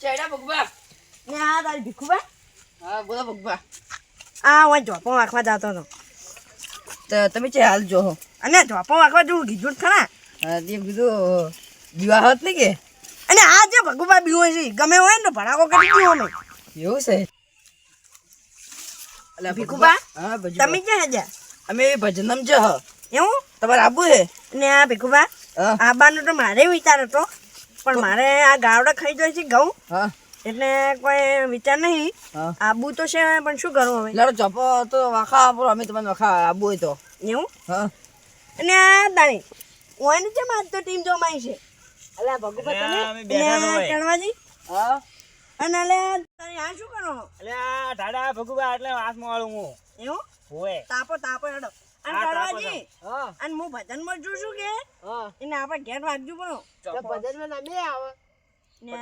ચેડા ભગવા. ને આ તારી ભીખુબા હા બોલો ભગવા. આ હું જોપો વાંખવા જતો હતો. તો તમે ચે હાલ જો અને જોપો વાંખવા જેવું કીધું ખરા. હા તે કીધું વિવાહ હોત ને કે? અને આ જે ભગુબા બીવો છે ગમે હોય ને ભડાકો કરી દીધો અમે એવું છે? અલા ભીખુબા? હા તમે ક્યાં હજા? અમે ભજનમ જ હ. એવું? તમારે આબુ હે? ને આ ભીખુબા આબાનો તો મારે વિચાર હતો. પણ મારે આ ગાવડા ખાઈ જાય છે ઘઉં. હા. એટલે કોઈ વિચાર નહીં. આબુ તો છે પણ શું કરવું હવે? લાડો ચોપો તો વખા આપો અમે તમને વખા આબુ હોય તો. એવું? હા. અને આ દાણી. ઓન છે માર તો ટીમ જોમાઈ છે. અલા ભગુબા તમે અને કણવાજી હા. અને અલે તારી આ શું કરો? એટલે આ ઢાડા ભગુબા એટલે હાથમાં વાળું હું. એવું? હોય તાપો તાપો હેડો. અને હા, તાપો અને હું ભજનમાં જોઉં છું કે? એને આપણે ઘેર વાગજો પડો તો ભજનમાં ના આવે. ને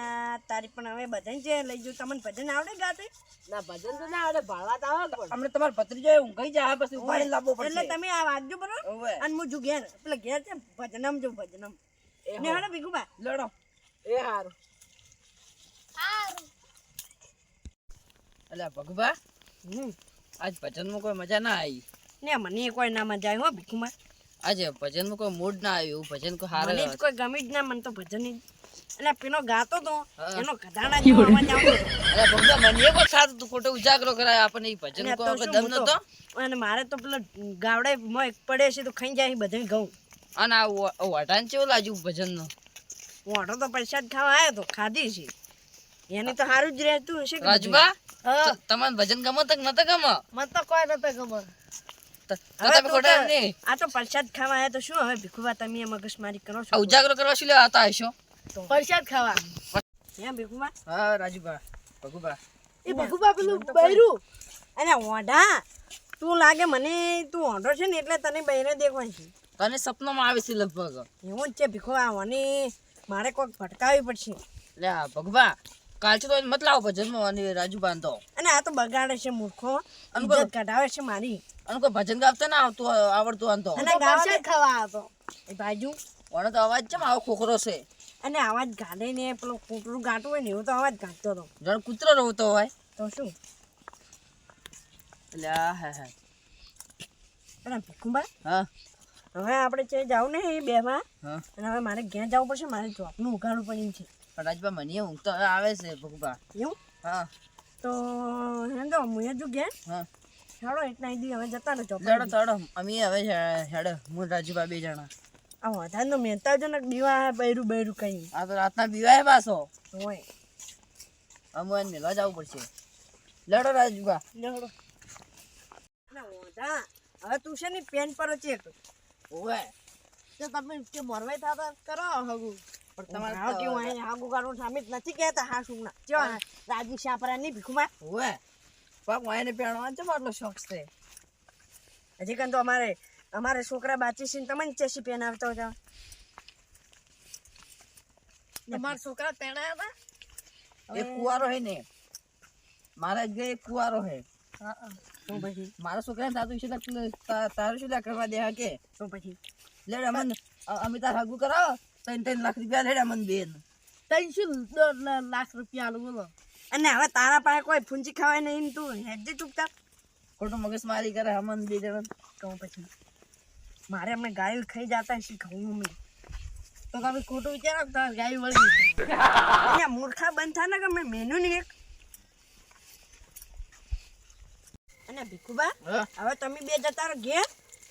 તારી પણ હવે ભજન છે લઈ જો તમને ભજન આવડે ગાતે? ના ભજન તો ના આવડે ભાળવા તો આવે પણ. અમને તમાર ભત્રીજો ઊંઘાઈ જાય પછી ઉપાડી લાવવો એટલે તમે આ વાગજો બરોબર અને હું જો ઘેર. એટલે ઘેર છે ભજનમ જો ભજનમ. ને. હેડો લડો. એ હારું. એટલે ભગવા હમ. આજ ભજનમાં કોઈ મજા ના આવી. ને મને કોઈ ના મજા આવી હો ભીખુબા આજે ભજનમાં કોઈ મૂડ ના આવ્યું ભજન કોઈ હારે મને કોઈ ગમી જ ના મને તો ભજન એટલે પેલો ગાતો તો એનો ગધાડા જેવો અવાજ આવતો અરે ભગવા મને કોઈ સારું તું ખોટો ઉજાગરો કરાય. આપણને ઈ ભજન કો દમ નતો અને મારે તો પેલો ગાવડે મોય પડે છે તો ખાઈ જાય બધે ઘઉં. અને આ વાટાન ચેવું લાગ્યું ભજનનું મોટો તો પ્રસાદ ખાવા આવ્યો તો ખાધી છે. એની તો સારું જ રહેતું હશે. રાજુબા તમને ભજન ગમો તક નતો ગમો મને તો કોઈ નતો ખબર ત- તો તમે તું ખોટા નહીં. આ તો પ્રસાદ ખાવા આવ્યા તો શું હવે ભીખુબા તમે મગજમારી કરો છો. ઉજાગરો કરવા શું લેવા હતા હશો? પ્રસાદ ખાવા. હે ભીખુબા હા રાજુબા ભગુબા. એ ભગુબા પેલું બૈરું. અને ઓઢા તું લાગે મને તું ઓઢો છે ને એટલે તને બૈરે દેખવાની છે. તને સપનામાં આવે છે લગભગ. એવું જ છે ભીખુબા મને મારે કોઈક ભટકાવી પડશે. લે આ ભગવા કાલથી તો મત લાવો રાજુ બાંધો રાજુબા તો. અને આ તો બગાડે છે મૂર્ખો. અને ઇજ્જત કઢાવે છે મારી. અને કોઈ ભજન ગાવતા ના આવતું આવડતું આમ તો. અને ગાવા ખાવા આવતો એ બાજુ. મને તો અવાજ ચમ આવો ખોખરો છે? અને અવાજ ગાડે ને પેલો કૂતરું ગાંટું હોય ને એવું તો અવાજ ગાટતો હતો જણ કૂતરો રહતો હોય. તો શું? એટલે આ હે હે. અને ભીખુબા? હા. હવે આપણે છે જાવ ને એ બેમાં. હા. અને હવે મારે ઘેર જવું પડશે મારે જોબનું ઉઘાડવું પડ્યું છે. રાજુબા મને ઊંઘ તો આવે છે ભગવા એવું? હા. તો હે તો હું હજુ ઘેર? હા. હેડો એટલા દી હવે જતા રહેજો હેડો હેડો. અમે હવે હેડો હું ને રાજુબા બે જણા. આ વધારે તો મહેતા જો દીવા બૈરું બૈરું કઈ. આ તો રાતના પીવાય પાછો. હોય. અમે મેળવા જવું પડશે. લડો રાજુભા. લડો. ના હવે તું છે ને પેન પર ચેક ઓય તો તમે કે મોરવાઈ થતા કરો હગું. પણ તમારે તમારે કેવું અહીં હાગુ કાઢું સામે જ નથી કહેતા હા શું ના જો રાજી શાપરા નહીં ભીખુમાં ઓવે પાક વાયને પહેરવાનો ચમ આટલો શોખ છે? હજી કાન તો અમારે અમારે છોકરા બાચી છે તમને ચેસી પેન આવતો હતા. તમારા છોકરા પહેણાયા એક કુવારો હે ને. મારા જ એક કુવારો હે. હતા પછી? મારા છોકરા તારું શું કરવા દે કે? પછી? લેડ અમન અ- અમે કરાવો. ત્રણ ત્રણ લાખ રૂપિયા લેડ્યા મને બેન. ત્રણસો લાખ રૂપિયા આલું બોલો. અને હવે તારા પાસે કોઈ ફૂંચી ખાવાય નહીં ને તું હેડજે ચૂપચાપ ખોટું મગજ મારી કરે અમન બે જણ. કહું પછી. મારે અમે ગાયું ખાઈ જતા હશે ખાવું અમે તો તમે ખોટું વિચારો તાર ગાયું વળી અહીંયા મૂર્ખા બંધ થાય ને કે મેં મેનુ નહીં એક. અને ભીખુબા હવે તમે બે જતા રહો ઘેર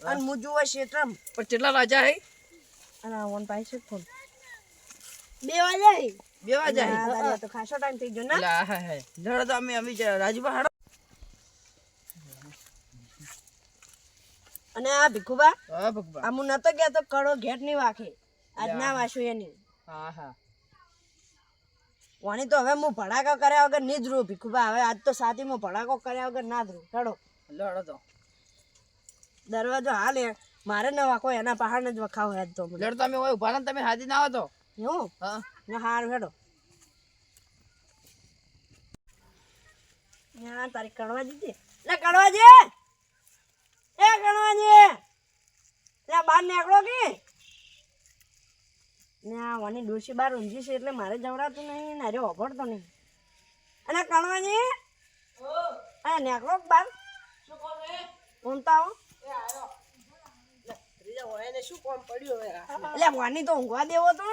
અને હું જુઓ શેત્રમ. પણ કેટલા રાજા હે? અને વન પાસે ફોન જાય તો ખાસો ટાઈમ થઈ ગયો ને? એટલે આ હે. હે તો અમે અમે રાજુબા હાડો અને આ ભીખુબા? હા ભગવા આ હું નતો ગયા તો કડો ઘેટ નહીં વાખે. આજ ના વાસું એની. હા હા. વાણી તો હવે હું ભડાકો કર્યા વગર નહીં જ રહું ભીખુબા. હવે આજ તો સાતીમાં ભડાકો કર્યા વગર ના જ રહું. ચડો લેડો તો. દરવાજો હાલ. મારે ન વાકો એના પહાડ જ વખાવ આજ તો મને. તો અમે હોય ઊભા ને તમે હાજી ના હતો. તો એવું? હા. ને હારું હેડો ના તારી કણવા છે? લે કણવાજી! એ કણવાજી! લે બાર નીકળો કે? ને આ વાની ડોશી બાર ઊંઝી છે એટલે મારે જવડાતું નહીં ને અરે ઓભળતો નહીં. અને કણવાની આ નેકળો બાર ઊંઘતા આવો ત્રીજા શું કામ પડ્યું હવે એટલે વાની તો ઊંઘવા દેવો તો.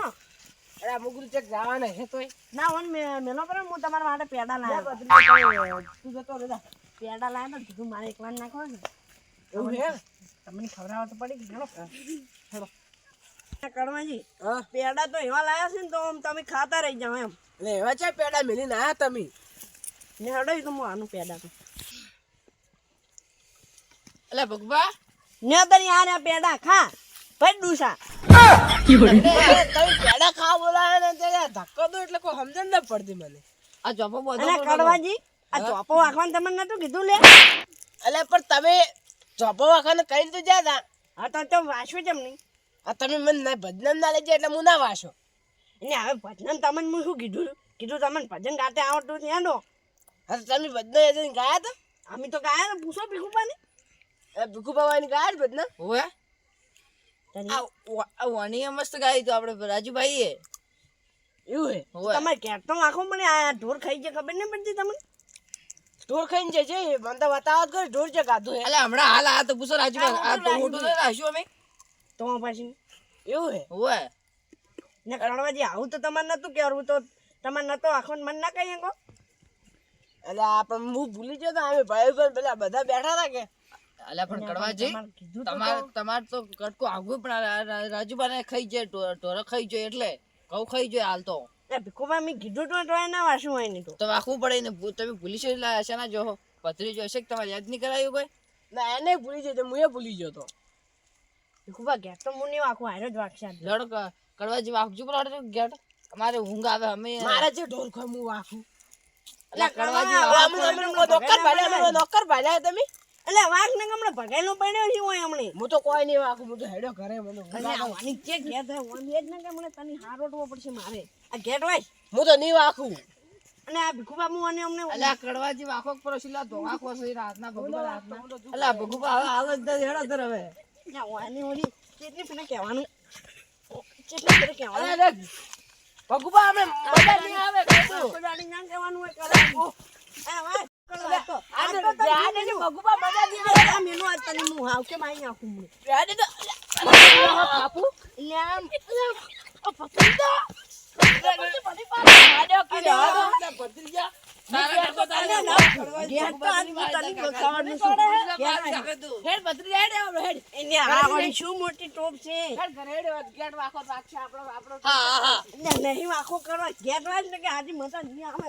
અરે મુગરું ચેક જવાના હે તોય. ના વન મેલો પર હું તમારા માટે પેડા લાવ્યો. તું જતો રહે પેડા લાવ્યો તો કીધું મારે એકવાર નાખો ને એવું હે તમને ખવડાવવા તો પડી ગઈ ચલો કડવાજી પેડા તો એવા લાયા છે ને તો આમ તમે ખાતા રહી જાઓ એમ. એટલે એવા છે પેડા મેલીને ના તમે? ને હડો તો હું આનું પેડા તો. એટલે ભગવા. ને તરી આ ને પેડા ખા. ભાઈ ડુસા તમે પેડા ખાવા બોલાવે ને ત્યારે ધક્કો દો એટલે કોઈ સમજણ ન પડતી મને. આ ચોપો અને કડવાજી આ ચોપો વાખવાનું તમને નતું કીધું લે? એટલે પણ તમે ચોપો વાખાને કઈ તો જ્યાં હતા હા તો તો વાંચવું જેમ નહીં. આ તમે મને ના બદનામ ના લેજે એટલે હું ના વાસો અને હવે ભજનમ તમને હું શું કીધું? કીધું તમને ભજન ગાતે આવડતું છે નો હા તમે ભજન એ ગયા હતા અમે તો ગાયા ને પૂછો ભીખુપાને. એ ભીખુ બાવાની ગયા જ બદના ઓવે આ વાણીએ મસ્ત ગાઈ તો આપણે રાજુભાઈ એવું હે? ઓવે તમારે તો વાંખો મને આ ઢોર ખાઈ છે ખબર નહીં પડતી તમને? ઢોર ખાઈને જે છે મને તો બતાવો કરે ઢોર છે ગાધું એટલે હમણાં હાલ આ તો પૂછો રાજુભાઈ આ તો મોટું તો રાખ્યું અમે. તો પાછી એવું હે? ઓવે ને કણવાજી આવું તો તમારે નતું કહેવું તો તમારે નતો આખો મન ના કહીએ કહો. એટલે આ પણ હું ભૂલી ગયો તો અમે ભાઈ ભાઈ પેલા બધા બેઠા હતા કે. અલ્યા પણ કડવાજી તમારે તમાર તો કટકો આગું પણ રાજુબાને ખાઈ જાય ઢોર ખાઈ જાય એટલે. ઘઉં ખાઈ જાય હાલ તો. એ ભીખુભા મેં કીધું તો તો ના વાસું હોય નહીં તો. વાખવું પડે ને તમે ભૂલી છે એટલે હશે ના જો પથરી જોશે કે તમારે યાદ નહીં કરાયું કોઈ? ના એને ભૂલી ગયો તો હું એ ભૂલી જતો ભીખુભા ઘેર તો હું નહીં વાંખું હારો જ વાગશે આજે. લડ કડવા કડવાજી વાગજો પણ ગેટ અમારે ઊંઘ આવે અમે મારે જે ઢોર ખાય હું વાખું. અલ્યા કડવાજી નોકર ભાલ્યા નોકર ભાલ્યા તમે. એટલે વાઘ ને હમણે ભગાઈ નો પડ્યો છે હોય હમણે. હું તો કોઈ નહીં વાઘ હું તો હેડો ઘરે મને. આવવાની જે ઘેર થાય ઓની એ જ ને કે મને તને હાર રોટવો પડશે મારે. આ ઘેર વાય હું તો નહીં વાખું અને આ ભીખુબા મુ અને અમને અલ્યા કડવાજી વાખો કરો છેલા ધોવા છે રાતના ભગુબા રાતના. અલ્યા ભગુબા હવે હાલ જ હેડો ધર હવે. ના વાની ઓલી કેટલી ફને કહેવાનું? કેટલી ફને કહેવાનું? રે, ભગુબા અમે મજા નહીં આવે કશું. દાડી ના કહેવાનું હોય કરાવું આ વાત. શું મોટી ટોપ છે? નહીં વાંકો કરવા ગેટ વાંચ ને કે આજે મજા નહીં આવે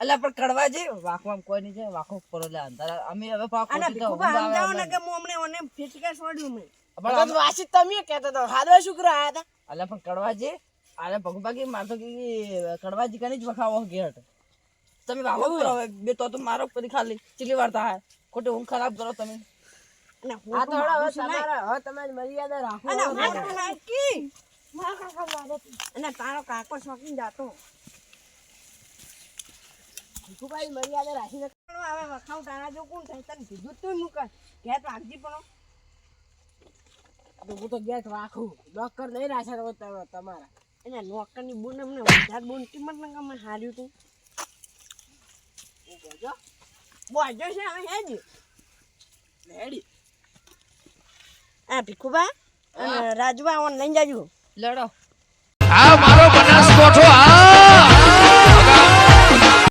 અલ્યા પણ કડવાજી વાખવામાં કોઈ નહીં છે વાખો કરો અંધારા. અમે હવે પાકો આના દીધો, ભીખુભા ઊંઘ આવે સમજાવો ને કે હું હમણે ઓને ફિચકા છોડ્યું મેં. આ વાસી તમે કહેતા હતા હાલવા શું આયા હતા. અલ્યા પણ કડવાજી અરે ભગુબા કે મારે તો કે કડવાજી કની જ વખાવો ઘેટ તમે વાખો કરો બે તો તો મારો કરી ખાલી ચીલી વાર થાય ખોટી હું ખરાબ કરો તમે. આ હું તો હવે. તમારા હવે તમારી મર્યાદા રાખો. અને હું તો નાખી. અને તારો કાકો શોખીન જાતો. ભીખુભાઈ મર્યાદા રાખીને હવે વખાવ તારા જો કોણ થાય? તને કીધું તું મૂક ઘેર વાગજી પણ. તો હું તો ગેટ રાખું. નોકર નહીં રાખે તમે- તમારા. એને નોકરની બુન અમને વધારે બોન કિંમત ના ગમે હાર્યું તું. બોજો છે હવે હેજ હેડી. આ ભીખુભા રાજુભા ઓન લઈને જાજો. લડો.